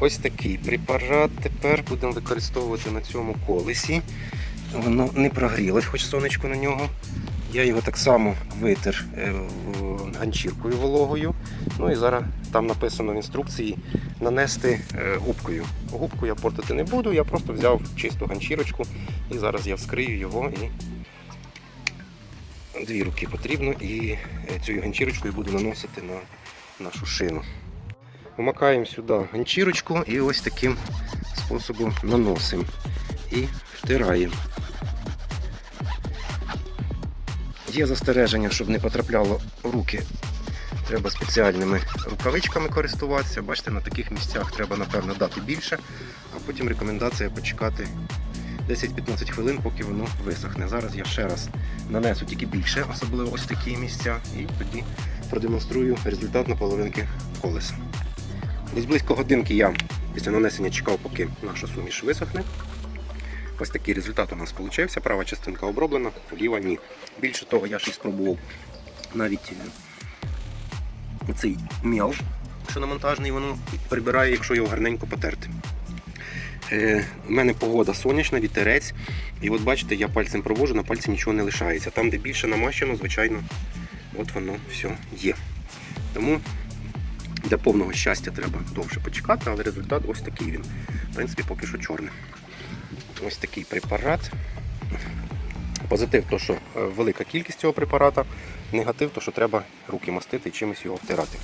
Ось такий препарат тепер будемо використовувати на цьому колесі. Воно не прогрілось, хоч сонечко на нього. Я його так само витер е, ганчіркою вологою. Ну і зараз там написано в інструкції нанести е, губкою. Губку я портити не буду, я просто взяв чисту ганчірочку і зараз я вскрию його і дві руки потрібно і е, цією ганчірочкою буду наносити на нашу шину. Вмикаємо сюди ганчірочку і ось таким способом наносимо і втираємо. Є застереження, щоб не потрапляло руки. Треба спеціальними рукавичками користуватися. Бачите, на таких місцях треба, напевно, дати більше, а потім рекомендація почекати 10-15 хвилин, поки воно висохне. Зараз я ще раз нанесу тільки більше, особливо ось такі місця, і тоді продемонструю результат на половинки колеса. Десь близько годинки я після нанесення чекав, поки наша суміш висохне. Ось такий результат у нас вийшов. Права частинка оброблена, ліва ні. Більше того, я ще спробував навіть е, цей м'яв, що на монтажний, воно прибирає, якщо його гарненько потерти. Е, у мене погода сонячна, вітерець. І от бачите, я пальцем провожу, на пальці нічого не лишається. Там, де більше намащено, звичайно, от воно все є. Тому для повного щастя треба довше почекати, але результат ось такий він. В принципі, поки що чорний. Ось такий препарат. Позитив, то що е, велика кількість цього препарата, негатив, то що треба руки мастити і чимось його втирати.